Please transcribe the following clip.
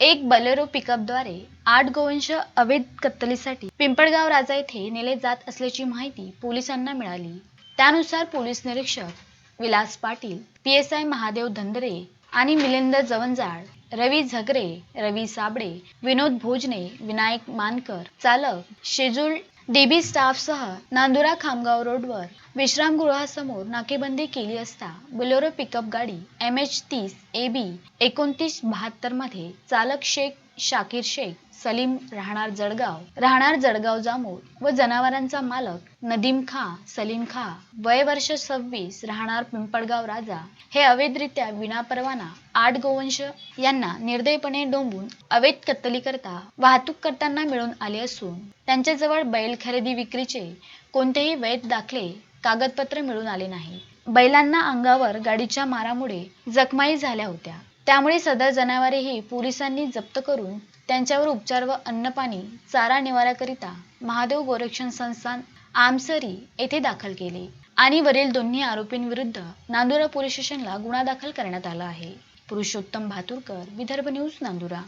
एक बलेरो पिकअपद्वारे आठ गोवंश अवैध कत्तलीसाठी पिंपळगाव राजा येथे नेले जात असल्याची माहिती पोलिसांना मिळाली. त्यानुसार पोलीस निरीक्षक Vilas Patil P S I Mahadev Dhandare आणि मिलिंद जवंजाळ रवी झगरे रवी साबळे विनोद भोजने विनायक मानकर चालक शेजूल डीबी स्टाफसह नांदुरा खामगाव रोडवर विश्रामगृहासमोर नाकेबंदी केली असता बोलेरो पिकअप गाडी एम एच तीस ए बी एकोणतीस बहात्तरमध्ये चालक शेख शाकीर शेख सलीम राहणार जळगाव. राहणार जळगाव जामोद व जनावरांचा मालक नदीम खा सलीम खा. वय वर्ष सव्वीस राहणार पिंपळगाव राजा. हे अवैधरित्या विनापरवाना आठ गोवंश यांना निर्दयपणे डोंबून अवैध कत्तली करता वाहतूक करताना मिळून आले असून त्यांच्याजवळ बैल खरेदी विक्रीचे कोणतेही वैध दाखले कागदपत्र मिळून आले नाही. बैलांना अंगावर गाडीच्या मारामुळे जखमाई झाल्या होत्या. त्यामुळे सदर जनावरे ही पोलिसांनी जप्त करून त्यांच्यावर उपचार व अन्नपाणी चारा निवाराकरिता महादेव गोरक्षण संस्थान आमसरी येथे दाखल केले आणि वरील दोन्ही आरोपींविरुद्ध नांदुरा पोलीस स्टेशनला गुन्हा दाखल करण्यात आला आहे. पुरुषोत्तम भातुरकर विदर्भ न्यूज नांदुरा.